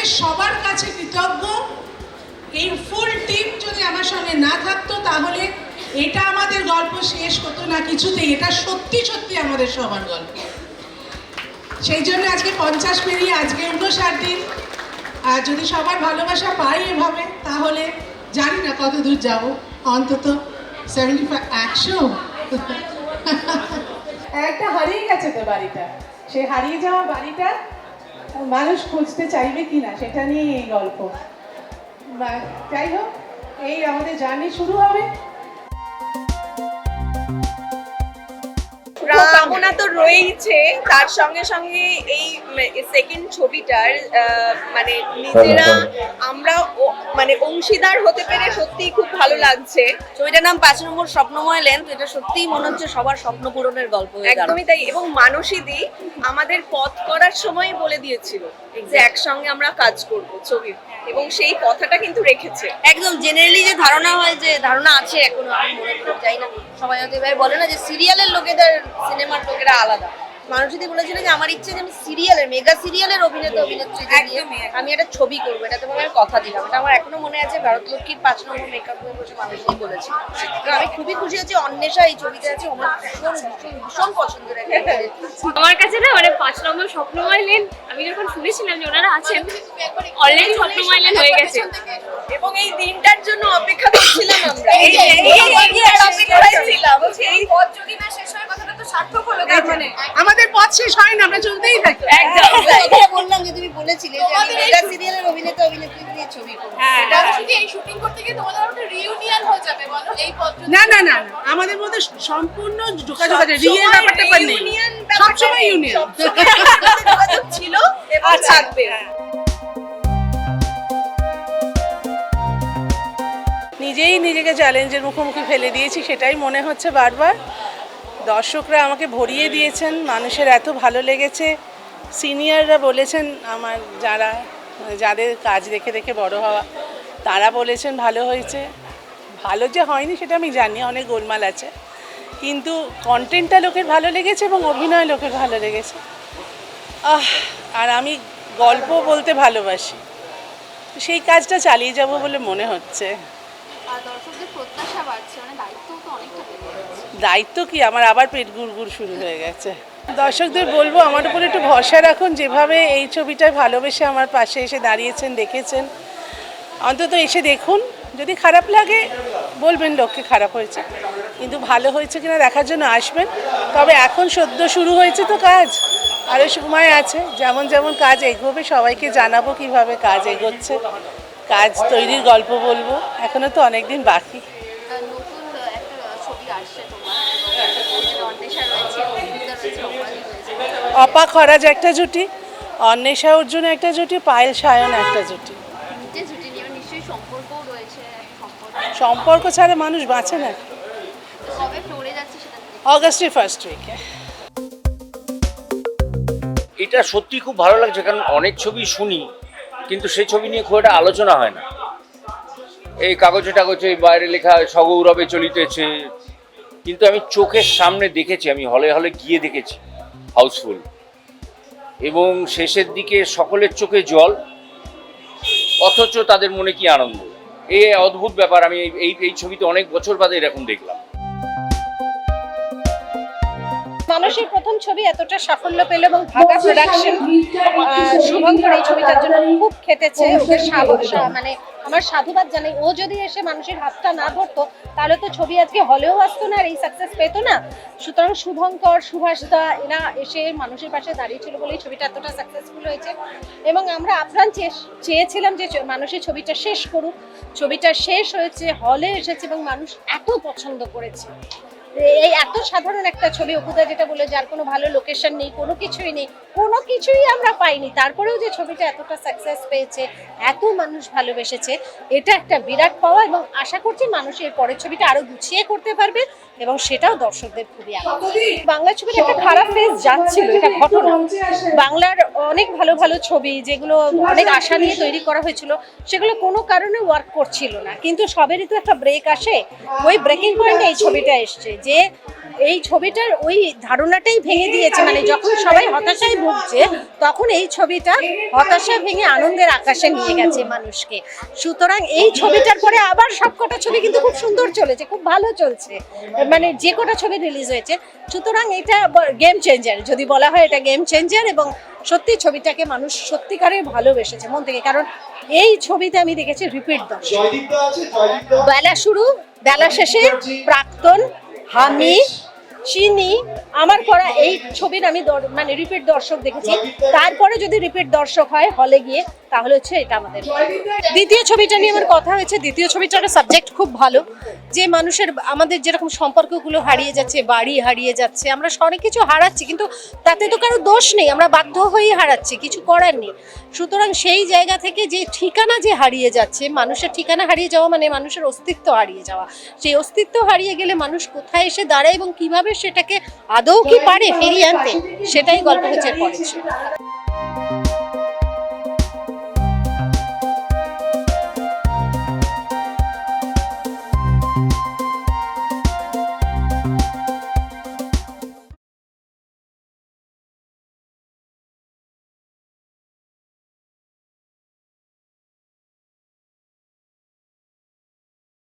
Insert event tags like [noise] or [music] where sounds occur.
এনাদের সবার কাছে কৃতজ্ঞ। এই ফুল টিম যদি আমার সঙ্গে না থাকতো, তাহলে এটা আমাদের গল্প শেষ হতো না কিছুতেই। এটা সত্যি সত্যি আমাদের সবার গল্প। সেই জন্য আজকে পঞ্চাশ পেরিয়ে আজকে উনষাট দিন। আর যদি সবার ভালোবাসা পাই এভাবে, তাহলে জানি না কত দূর যাব। অন্তত সেভেন্টি ফাইভ একশো? [laughs] একটা হারিয়ে গেছে তো বাড়িটা। সেই হারিয়ে যাওয়া বাড়িটা মানুষ খুঁজতে চাইবে কি না সেটা নিয়ে এই গল্প। যাই হোক এই আমাদের জার্নি শুরু হবে। কামনা তো রয়েইছে। তার সঙ্গে সঙ্গে এই সেকেন্ড ছবিটার আহ, মানে নিজেরা আমরা ও- মানে অংশীদার হতে পেরে সত্যি খুব ভালো লাগছে। ছবিটার নাম পাঁচ নম্বর স্বপ্নময় লেন তো এটা সত্যিই মনে হচ্ছে সবার স্বপ্ন পূরণের গল্প একদমই তাই এবং মানসীদি আমাদের পথ করার সময় বলে দিয়েছিল যে একসঙ্গে আমরা কাজ করব ছবির এবং সেই কথাটা কিন্তু রেখেছে। একদম জেনারেলি যে ধারণা হয় যে ধারণা আছে এখনও আমি মনে যাই না সবাই হয়তো এভাবে বলে না যে সিরিয়ালের লোকেদের সিনেমার লোকেরা আলাদা। মানুষদি বলেছিল যে আমার ইচ্ছে যে আমি সিরিয়ালের মেগা সিরিয়ালের অভিনেতা অভিনেত্রী। আমি একটা ছবি করব এটা তোমাকে আমি কথা দিলাম এটা আমার এখনও মনে আছে ভারত লক্ষ্মীর পাঁচ নম্বর মেকআপ হয়ে বসে বলেছিল আমি খুবই খুশি অন্বেষা এই ছবিতে আছে আমার ভীষণ ভীষণ ভীষণ পছন্দের একটা আমার কাছে না মানে পাঁচ নম্বর স্বপ্নময় লেন আমি যখন শুনেছিলাম যে ওনারা আছেন অলরেডি স্বপ্নময় লেন হয়ে গেছে এবং এই দিনটার জন্য অপেক্ষা করছিলাম আমরা এই অপেক্ষায় ছিলাম এই পথ যদি না শেষ হয় কথাটা তো সার্থক হলো মানে পথ শেষ হয় না আমরা চলতেই থাকি। একদম। বললাম যে তুমি বলেছিলে যে মেগা সিরিয়ালের অভিনেতা অভিনেত্রী দিয়ে ছবি করব। শুধু এই শুটিং করতে গিয়ে তোমাদের একটা রিউনিয়ন হয়ে যাবে বলো। এই পত্র না না না। আমাদের মধ্যে সম্পূর্ণ যোগাযোগ আছে। রিয়েল ব্যাপারটা পার নেই। ইউনিয়ন সবসময় ইউনিয়ন যোগাযোগ ছিল এবং থাকবে। নিজেই নিজেকে চ্যালেঞ্জের মুখোমুখি ফেলে দিয়েছি সেটাই মনে হচ্ছে বারবার। দর্শকরা আমাকে ভরিয়ে দিয়েছেন, মানুষের এত ভালো লেগেছে। সিনিয়ররা বলেছেন, আমার যারা, যাদের কাজ দেখে দেখে বড় হওয়া, তারা বলেছেন ভালো হয়েছে। ভালো যে হয়নি সেটা আমি জানি, অনেক গোলমাল আছে। কিন্তু কন্টেন্টটা লোকের ভালো লেগেছে এবং অভিনয় লোকের ভালো লেগেছে। আহ, আর আমি গল্প বলতে ভালোবাসি। সেই কাজটা চালিয়ে যাব বলে মনে হচ্ছে। দর্শকদের প্রত্যাশা বাড়ছে মানে দায়িত্ব তো অনেকটা দায়িত্ব কি? আমার আবার পেট গুড়গুড় শুরু হয়ে গেছে। দর্শকদের বলব, আমার উপর একটু ভরসা রাখুন, যেভাবে এই ছবিটায় ভালোবেসে আমার পাশে এসে দাঁড়িয়েছেন, দেখেছেন, অন্তত এসে দেখুন। যদি খারাপ লাগে, বলবেন লোককে খারাপ হয়েছে, কিন্তু ভালো হয়েছে কিনা দেখার জন্য আসবেন। তবে এখন সদ্য শুরু হয়েছে তো কাজ, আরও সময় আছে, যেমন যেমন কাজ এগোবে, সবাইকে জানাব কীভাবে কাজ এগোচ্ছে। কাজ তৈরির গল্প বলব এখনও তো অনেক দিন বাকি। আসছে তোমার অন্বেষা রয়েছে অভিনেতা রয়েছে অপালি রয়েছে অপা খরাজ একটা জুটি অন্বেষা অর্জুন একটা জুটি পায়েল সায়ন একটা জুটি। যে জুটি নিয়ে নিশ্চয়ই সম্পর্কও রয়েছে সম্পর্ক ছাড়া মানুষ বাঁচে না। কবে ফ্লোরে যাচ্ছে সেটা অগাস্টের ফার্স্ট উইকে এটা সত্যি খুব ভালো লাগছে কারণ অনেক ছবি শুনি কিন্তু সেই ছবি নিয়ে খুব একটা আলোচনা হয় না। এই কাগজে টাগজে বাইরে লেখা সগৌরবে চলিতেছে কিন্তু আমি চোখের সামনে দেখেছি, আমি হলে হলে গিয়ে দেখেছি হাউসফুল এবং শেষের দিকে সকলের চোখে জল, অথচ তাদের মনে কি আনন্দ? এই অদ্ভুত ব্যাপার, আমি এই- এই ছবিতে অনেক বছর বাদে এরকম দেখলাম। মানুষের প্রথম ছবি এতটা সাফল্য পেল এবং ভাগা প্রোডাকশন শুভঙ্কর এই ছবিটার জন্য খুব খেটেছে, ওকে মানে আমার সাধুবাদ জানাই। ও যদি এসে মানুষের হাতটা না ধরতো, তাহলে তো ছবি আজকে হলেও আসতো না আর এই সাকসেস পেতো না। সুতরাং শুভঙ্কর, সুভাষ দা, এরা এসে মানুষের পাশে দাঁড়িয়েছিল বলেই ছবিটা এতটা সাকসেসফুল হয়েছে। এবং আমরা আপ্রাণ চেয়ে- চেয়েছিলাম যে মানুষের ছবিটা শেষ করুক। ছবিটা শেষ হয়েছে, হলে এসেছে এবং মানুষ এত পছন্দ করেছে। এই এত সাধারণ একটা ছবি অপুদা যেটা বলে যার কোনো ভালো লোকেশন নেই, কোনো কিছুই নেই, কোনো কিছুই আমরা পাইনি। তারপরেও যে ছবিটা এতটা সাকসেস পেয়েছে, এত মানুষ ভালোবেসেছে, এটা একটা বিরাট পাওয়া এবং আশা করছি মানুষ এর পরের ছবিটা আরও গুছিয়ে করতে পারবে। এবং সেটাও দর্শকদের খুবই আনন্দ। বাংলা ছবির একটা খারাপ ফেজ যাচ্ছিল এটা ঘটনা। বাংলার অনেক ভালো ভালো ছবি যেগুলো অনেক আশা নিয়ে তৈরি করা হয়েছিল সেগুলো কোনো কারণে ওয়ার্ক করছিল না। কিন্তু সবেরই তো একটা ব্রেক আসে। ওই ব্রেকিং পয়েন্টে এই ছবিটা এসছে যে এই ছবিটার ওই ধারণাটাই ভেঙে দিয়েছে মানে যখন সবাই হতাশায় ভুগছে তখন এই ছবিটা হতাশা ভেঙে আনন্দের আকাশে নিয়ে গেছে মানুষকে। সুতরাং এই ছবিটার পরে আবার সবকটা ছবি কিন্তু খুব সুন্দর চলেছে খুব ভালো চলছে। মানে যে কটা ছবি রিলিজ হয়েছে সুতরাং এটা গেম চেঞ্জার যদি বলা হয় এটা গেম চেঞ্জার এবং সত্যি ছবিটাকে মানুষ সত্যিকারের ভালোবেসেছে মন থেকে। কারণ এই ছবিতে আমি দেখেছি রিপিট দর্শক। বেলা শুরু বেলা শেষে প্রাক্তন হামি চিনি আমার করা এই ছবির আমি মানে রিপিট দর্শক দেখেছি। তারপরে যদি রিপিট দর্শক হয় হলে গিয়ে, তাহলে হচ্ছে এটা আমাদের। দ্বিতীয় ছবিটা নিয়ে আমার কথা হয়েছে। দ্বিতীয় ছবিটার সাবজেক্ট খুব ভালো। যে মানুষের আমাদের যেরকম সম্পর্কগুলো হারিয়ে যাচ্ছে, বাড়ি হারিয়ে যাচ্ছে, আমরা অনেক কিছু হারাচ্ছি, কিন্তু তাতে তো কারও দোষ নেই। আমরা বাধ্য হয়েই হারাচ্ছি, কিছু করার নেই। সুতরাং সেই জায়গা থেকে যে ঠিকানা যে হারিয়ে যাচ্ছে, মানুষের ঠিকানা হারিয়ে যাওয়া মানে মানুষের অস্তিত্ব হারিয়ে যাওয়া। সেই অস্তিত্ব হারিয়ে গেলে মানুষ কোথায় এসে দাঁড়ায় এবং কীভাবে সেটাকে আদৌ কি পারে ফিরিয়ে আনতে? সেটাই গল্প হচ্ছে পড়েছে